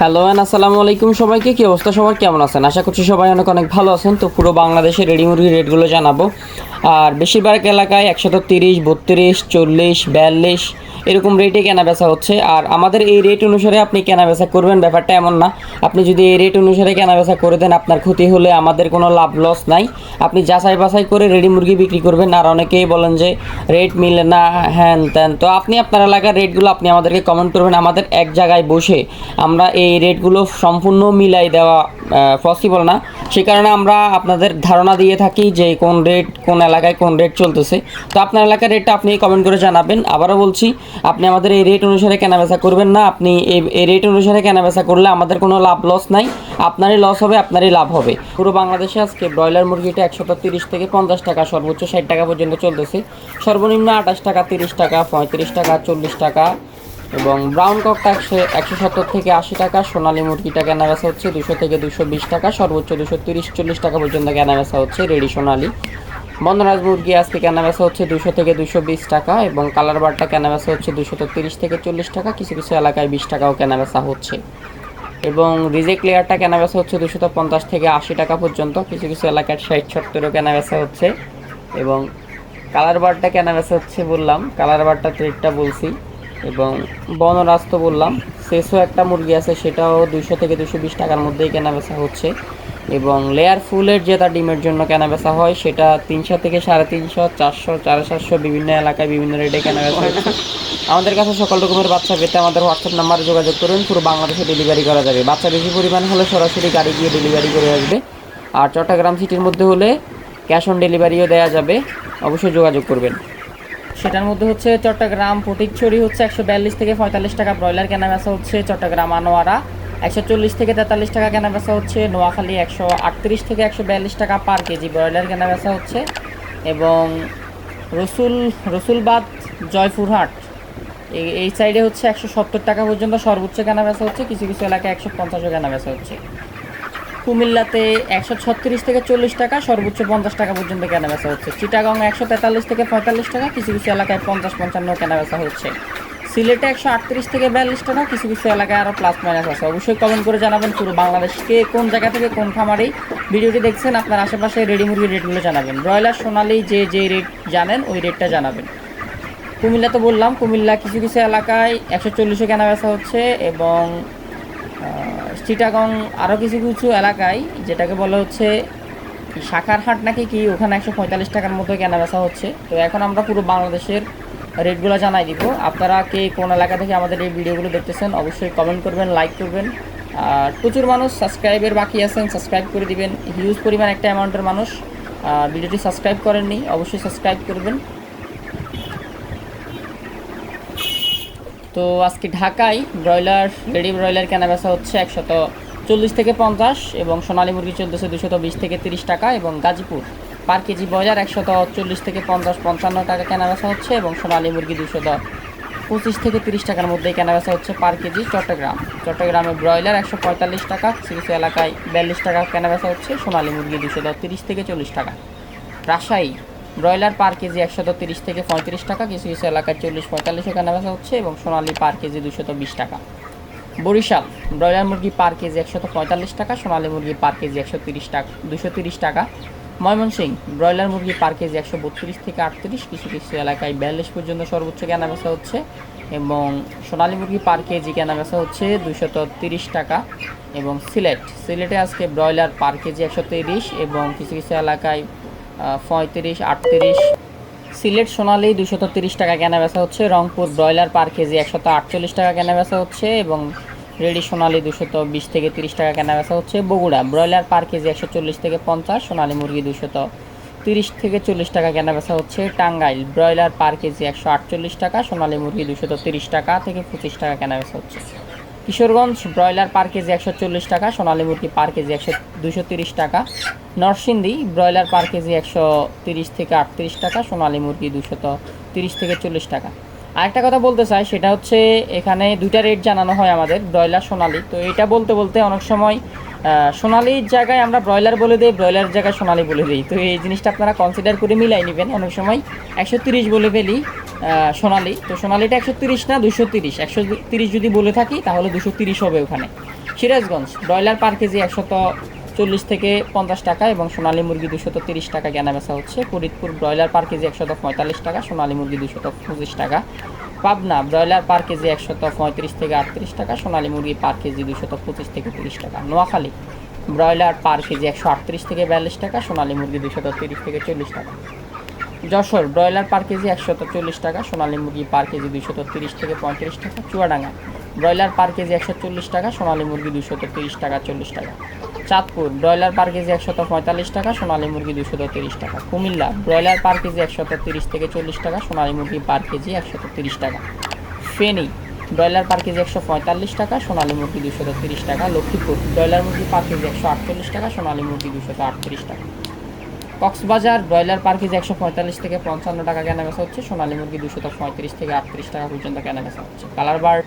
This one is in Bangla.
হ্যালো অ্যান্ড আসসালামু আলাইকুম সবাইকে। কি অবস্থা? সবার কেমন আছেন? আশা করছি সবাই অনেক অনেক ভালো আছেন। তো পুরো বাংলাদেশে রেডি মুরগির রেটগুলো জানাব। আর বেশিরভাগ এলাকায় একশত তিরিশ, বত্রিশ, চল্লিশ, বিয়াল্লিশ এরকম রেটে কেনা বেচা হচ্ছে। আর আমাদের এই রেট অনুসারে আপনি কেনা বেচা করবেন, ব্যাপারটা এমন না। আপনি যদি এই রেট অনুসারে কেনা বেচা করে দেন, আপনার ক্ষতি হলে আমাদের কোনো লাভ লস নাই। আপনি যাচাই বাছাই করে রেডি মুরগি বিক্রি করবেন। আর অনেকেই বলেন যে রেট মিলে না, হ্যান ত্যান। তো আপনি আপনার এলাকার রেটগুলো আপনি আমাদেরকে কমেন্ট করবেন। আমাদের এক জায়গায় বসে আমরা এই রেটগুলো সম্পূর্ণ মিলাই দেওয়া পসিবল না। সে কারণে আমরা আপনাদের ধারণা দিয়ে থাকি যে কোন রেট, কোন এলাকায় কোন রেট চলতেছে। তো আপনার এলাকার রেটটা আপনি কমেন্ট করে জানাবেন। আবারও বলছি, আপনি আমাদের এই রেট অনুসারে কেনাবেচা করবেন না। আপনি এই- এই রেট অনুসারে কেনাবেচা করলে আমাদের কোনো লাভ লস নাই। আপনারই লস হবে, আপনারই লাভ হবে। পুরো বাংলাদেশে আজকে ব্রয়লার মুরগিটা একশত তিরিশ থেকে পঞ্চাশ টাকা, সর্বোচ্চ ষাট টাকা পর্যন্ত চলতেছে। সর্বনিম্ন আঠাশ টাকা, তিরিশ টাকা, পঁয়ত্রিশ টাকা, চল্লিশ টাকা এবং ব্রাউন ককটা একশো একশো সত্তর থেকে আশি টাকা, সোনালী মুরগিটা কেনা বেচা হচ্ছে দুশো থেকে দুশো বিশ টাকা, সর্বোচ্চ দুশো তিরিশ, চল্লিশ টাকা পর্যন্ত কেনা বেচা হচ্ছে রেডি সোনালি। বন্দরাজ মুরগি আজকে কেনা বেচা হচ্ছে দুশো থেকে দুশো বিশ টাকা এবং কালার বারটা কেনা বেচা হচ্ছে দুশো তিরিশ থেকে চল্লিশ টাকা, কিছু কিছু এলাকায় বিশ টাকাও কেনা বেচা হচ্ছে। এবং রিজেক্ট লেয়ারটা কেনা বেচা হচ্ছে দুশো পঞ্চাশ থেকে আশি টাকা পর্যন্ত, কিছু কিছু এলাকায় ষাট সত্তরও কেনা বেচা হচ্ছে। এবং কালার বারটা কেনা বেচা হচ্ছে বললাম, কালার বারটা রেটটা বলছি। এবং বনরাজ তো বললাম শেষও একটা মুরগি আছে, সেটাও দুশো থেকে দুশো বিশ টাকার মধ্যেই কেনা বেচা হচ্ছে। এবং লেয়ার ফুলের যেটা ডিমের জন্য কেনা বেচা হয়, সেটা তিনশো থেকে সাড়ে তিনশো, চারশো, সাড়ে চারশো বিভিন্ন এলাকায় বিভিন্ন রেটে কেনা বেচা হচ্ছে আমাদের কাছে সকল রকমের বাচ্চা পেতে আমাদের হোয়াটসঅ্যাপ নাম্বারে যোগাযোগ করুন, পুরো বাংলাদেশে ডেলিভারি করা যাবে। বাচ্চা বেশি পরিমাণ হলে সরাসরি গাড়ি গিয়ে ডেলিভারি করে আসবে। আর চট্টগ্রাম সিটির মধ্যে হলে ক্যাশ অন ডেলিভারিও দেওয়া যাবে। অবশ্যই যোগাযোগ করবেন। সেটার মধ্যে হচ্ছে চট্টগ্রাম ফটিকছড়ি হচ্ছে একশো বিয়াল্লিশ থেকে পঁয়তাল্লিশ টাকা, ব্রয়লার কেনা বেচা হচ্ছে চট্টগ্রাম আনোয়ারা একশো চল্লিশ থেকে তেতাল্লিশ টাকা কেনা বেচা হচ্ছে, নোয়াখালী একশো আটত্রিশ থেকে একশো বিয়াল্লিশ টাকা পার কেজি ব্রয়লার কেনা বেচা হচ্ছে এবং রসুল, রসুলবাদ, জয়পুরহাট, এই সাইডে হচ্ছে একশো সত্তর টাকা পর্যন্ত সর্বোচ্চ কেনা বেচা হচ্ছে, কিছু কিছু এলাকায় একশো পঞ্চাশও কেনা বেচা হচ্ছে। কুমিল্লাতে একশো ছত্রিশ থেকে চল্লিশ টাকা, সর্বোচ্চ পঞ্চাশ টাকা পর্যন্ত কেনা বেচা হচ্ছে। চিটাগং একশো তেতাল্লিশ থেকে পঁয়তাল্লিশ টাকা, কিছু কিছু এলাকায় পঞ্চাশ পঞ্চান্ন কেনা বেচা হচ্ছে। সিলেটে একশো আটত্রিশ থেকে বিয়াল্লিশ টাকা, কিছু কিছু এলাকায় আরও প্লাস মাইনাস আছে। অবশ্যই কমেন্ট করে জানাবেন পুরো বাংলাদেশকে কোন জায়গা থেকে কোন খামারেই ভিডিওটি দেখছেন, আপনার আশেপাশে রেডি মুরগির রেটগুলো জানাবেন। ব্রয়লার, সোনালি, যে যে রেট জানেন, ওই রেটটা জানাবেন। কুমিল্লা তো বললাম, কুমিল্লা কিছু কিছু এলাকায় একশো চল্লিশে কেনা বেচা হচ্ছে এবং চিটাগং আরও কিছু কিছু এলাকায়, যেটাকে বলা হচ্ছে শাখার হাট নাকি কি, ওখানে একশো পঁয়তাল্লিশ টাকার মতো কেনা বেচা হচ্ছে। তো এখন আমরা পুরো বাংলাদেশের রেটগুলো জানাই দিব। আপনারা কে কোন এলাকা থেকে আমাদের এই ভিডিওগুলো দেখতেছেন, অবশ্যই কমেন্ট করবেন লাইক করবেন। আর প্রচুর মানুষ সাবস্ক্রাইবের বাকি আছেন সাবস্ক্রাইব করে দিবেন। হিউজ পরিমাণ একটা অ্যামাউন্টের মানুষ ভিডিওটি সাবস্ক্রাইব করেননি, অবশ্যই সাবস্ক্রাইব করবেন। তো আজকে ঢাকায় ব্রয়লার, রেডি ব্রয়লার কেনা বেচা হচ্ছে একশত চল্লিশ থেকে পঞ্চাশ এবং সোনালী মুরগি চলতেছে দুশত বিশ থেকে তিরিশ টাকা এবং গাজীপুর পার কেজি ব্রয়লার একশত চল্লিশ থেকে পঞ্চাশ, পঞ্চান্ন টাকা কেনা বেচা হচ্ছে এবং সোনালী মুরগি দুশত পঁচিশ থেকে তিরিশ টাকার মধ্যেই কেনা বেচা হচ্ছে পার কেজি চট্টগ্রাম। চট্টগ্রামে ব্রয়লার একশো পঁয়তাল্লিশ টাকা কিছু এলাকায় বিয়াল্লিশ টাকা কেনা বেচা হচ্ছে, সোনালী মুরগি দুশত তিরিশ থেকে চল্লিশ টাকা। রাজশাহী ব্রয়লার পার কেজি একশত তিরিশ থেকে পঁয়ত্রিশ টাকা, কিছু কিছু এলাকায় চল্লিশ পঁয়তাল্লিশে কেনা বেচা হচ্ছে এবং সোনালী পার কেজি দুশত বিশ টাকা। বরিশাল, ব্রয়লার মুরগি পার কেজি একশত পঁয়তাল্লিশ টাকা, সোনালী মুরগি পার কেজি একশো তিরিশ টাকা দুশো তিরিশ টাকা। ময়মনসিংহ ব্রয়লার মুরগি পার কেজি একশো বত্রিশ থেকে আটত্রিশ, কিছু কিছু এলাকায় বিয়াল্লিশ পর্যন্ত সর্বোচ্চ কেনা বেচা হচ্ছে এবং সোনালী মুরগি পার কেজি কেনা বেচা হচ্ছে দুশত তিরিশ টাকা এবং সিলেট। সিলেটে আজকে ব্রয়লার পার কেজি একশো তিরিশ এবং কিছু কিছু এলাকায় পঁয়ত্রিশ, আটত্রিশ। সিলেট সোনালি দুশত তিরিশ টাকা কেনা বেচা হচ্ছে। রংপুর ব্রয়লার পার কেজি একশত আটচল্লিশ টাকা কেনা বেচা হচ্ছে এবং রেডি সোনালি দুশত বিশ থেকে তিরিশ টাকা কেনা বেচা হচ্ছে। বগুড়া ব্রয়লার পার কেজি একশো চল্লিশ থেকে পঞ্চাশ, সোনালি মুরগি দুশত তিরিশ থেকে চল্লিশ টাকা কেনা বেচা হচ্ছে। টাঙ্গাইল ব্রয়লার পার কেজি একশো আটচল্লিশ টাকা, সোনালি মুরগি দুশত তিরিশ টাকা থেকে পঁচিশ টাকা কেনা বেচা হচ্ছে। কিশোরগঞ্জ ব্রয়লার পার কেজি একশো চল্লিশ টাকা, সোনালী মুরগি পার কেজি একশো দুশো তিরিশ টাকা, নরসিংদী ব্রয়লার পার কেজি একশো তিরিশ থেকে আটত্রিশ টাকা, সোনালী মুরগি দুশত তিরিশ থেকে চল্লিশ টাকা। আরেকটা কথা বলতে চাই, সেটা হচ্ছে এখানে দুইটা রেট জানানো হয় আমাদের, ব্রয়লার, সোনালি। তো এটা বলতে বলতে অনেক সময় সোনালীর জায়গায় আমরা ব্রয়লার বলে দিই ব্রয়লার জায়গায় সোনালি বলে দিই। তো এই জিনিসটা আপনারা কনসিডার করে মিলাই নেবেন। অনেক সময় একশো তিরিশ বলে ফেলি সোনালী। তো সোনালিটা একশো তিরিশ না দুশো তিরিশ? একশো তিরিশ যদি বলে থাকি, তাহলে দুশো তিরিশ হবে ওখানে। সিরাজগঞ্জ, ব্রয়লার পার কেজি একশত চল্লিশ থেকে পঞ্চাশ টাকা এবং সোনালী মুরগি দুশত তিরিশ টাকা কেনা বেচা হচ্ছে। ফরিদপুর ব্রয়লার পার কেজি একশত পঁয়তাল্লিশ টাকা, সোনালী মুরগি দুশত পঁচিশ টাকা। পাবনা, ব্রয়লার পার কেজি একশত পঁয়ত্রিশ থেকে আটত্রিশ টাকা, সোনালী মুরগি পার কেজি দুশত পঁচিশ থেকে তিরিশ টাকা। নোয়াখালী, ব্রয়লার পার কেজি একশো আটত্রিশ থেকে বিয়াল্লিশ টাকা, সোনালী মুরগি দুশত তিরিশ থেকে চল্লিশ টাকা। যশোর ব্রয়লার পার কেজি একশত চল্লিশ টাকা, সোনালী মুরগি পার কেজি দুইশত তিরিশ থেকে পঁয়ত্রিশ টাকা, চুয়াডাঙ্গা ব্রয়লার পার কেজি একশো চল্লিশ টাকা, সোনালী মুরগি দুইশত তিরিশ টাকা, চল্লিশ টাকা। চাঁদপুর ব্রয়লার পার কেজি একশত পঁয়তাল্লিশ টাকা, সোনালী মুরগি দুইশত তিরিশ টাকা। কুমিল্লা ব্রয়লার পার কেজি একশত তিরিশ থেকে চল্লিশ টাকা, সোনালী মুরগি পার কেজি একশত তিরিশ টাকা। ফেনী ব্রয়লার পার কেজি একশো পঁয়তাল্লিশ টাকা, সোনালী মুরগি দুশত তিরিশ টাকা। লক্ষ্মীপুর ব্রয়লার মুরগি পার কেজি একশো আটচল্লিশ টাকা, সোনালী মুরগি দুশত আটত্রিশ টাকা। কক্সবাজার ব্রয়লার পার কেজি একশো পঁয়তাল্লিশ থেকে পঞ্চান্ন টাকা কেনা বেচা হচ্ছে, সোনালী মুরগি দুশো পঁয়ত্রিশ থেকে আটত্রিশ টাকা পর্যন্ত কেনা বেচা হচ্ছে। কালার বার